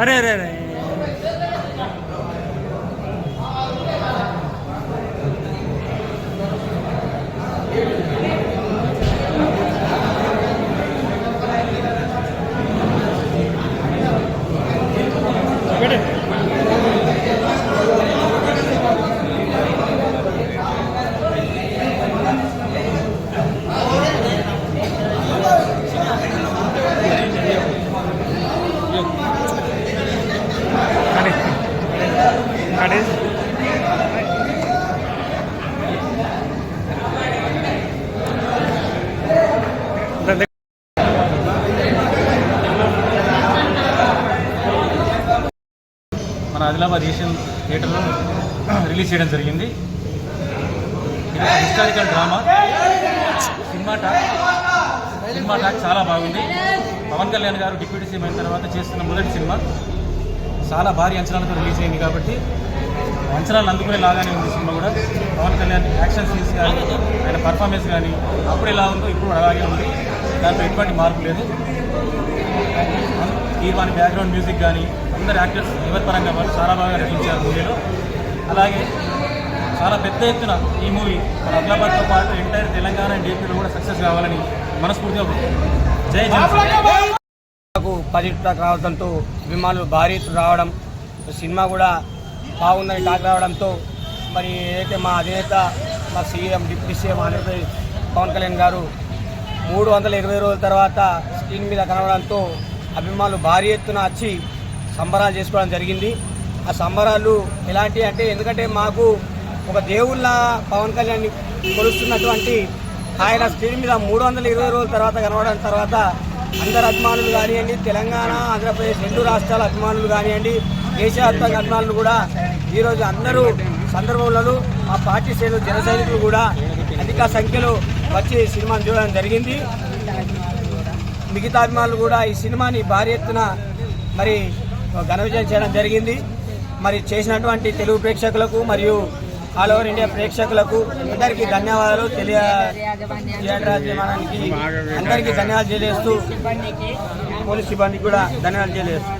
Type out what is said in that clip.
అరే అరే అరే. కానీ మన ఆదిలాబాద్ ఏషియన్ థియేటర్లో రిలీజ్ చేయడం జరిగింది. ఇది historical drama. Cinema talk. Cinema talk చాలా బాగుంది. పవన్ కళ్యాణ్ గారు డిప్యూటీ సీఎం అయిన తర్వాత చేస్తున్న మొదటి సినిమా. చాలా భారీ అంచనాలతో రిలీజ్ అయింది కాబట్టి అంచనాలు అందుకునే లాగానే ఉంది సినిమా కూడా. పవన్ కళ్యాణ్ యాక్షన్ సీన్స్ కానీ ఆయన పర్ఫార్మెన్స్ కానీ అప్పుడు ఎలా ఉందో ఇప్పుడు అలాగే ఉంది. దాంట్లో ఎటువంటి మార్పు లేదు. హీరోని బ్యాక్గ్రౌండ్ మ్యూజిక్ కానీ అందరు యాక్టర్స్ ఎవరి పరంగా వాళ్ళు చాలా బాగా నటించారు మూవీలో. అలాగే చాలా పెద్ద ఎత్తున ఈ మూవీ మన ఆదిలాబాద్తో పాటు ఎంటైర్ తెలంగాణ అండ్ ఏపీలో కూడా సక్సెస్ కావాలని మనస్ఫూర్తిగా జై జనసేన. నాకు పది రావడంతో అభిమానులు భారీ ఎత్తున రావడం సినిమా కూడా బాగుందని టాక్ రావడంతో మరి ఏదైతే మా అధినేత మా CM deputy CM Andhra Pradesh Pawan Kalyan garu మూడు వందల ఇరవై రోజుల తర్వాత స్క్రీన్ మీద కనవడంతో అభిమానులు భారీ ఎత్తున వచ్చి సంబరాలు చేసుకోవడం జరిగింది. ఆ సంబరాలు ఎలాంటి అంటే ఎందుకంటే మాకు ఒక దేవుళ్ళ పవన్ కళ్యాణ్ కొలుస్తున్నటువంటి ఆయన స్క్రీన్ మీద మూడు వందల ఇరవై రోజుల తర్వాత కనవడం తర్వాత అందరు అభిమానులు కానివ్వండి తెలంగాణ ఆంధ్రప్రదేశ్ రెండు రాష్ట్రాల అభిమానులు కానివ్వండి దేశవ్యాప్తంగా అభిమానులు కూడా ఈరోజు అందరూ సందర్భంలో ఆ పార్టీ శ్రేణులు జన సైనికులు కూడా అధిక సంఖ్యలో వచ్చి సినిమాను చూడడం జరిగింది. మిగతా అభిమానులు కూడా ఈ సినిమాని భారీ ఎత్తున మరి ఘన విజయం చేయడం జరిగింది. మరి చేసినటువంటి తెలుగు ప్రేక్షకులకు మరియు ఆల్ ఓవర్ ఇండియా ప్రేక్షకులకు అందరికీ ధన్యవాదాలు. తెలియ థియేటర్ యాజమాన్యానికి అందరికీ ధన్యవాదాలు తెలియజేస్తూ పోలీస్ సిబ్బందికి కూడా ధన్యవాదాలు తెలియజేస్తూ.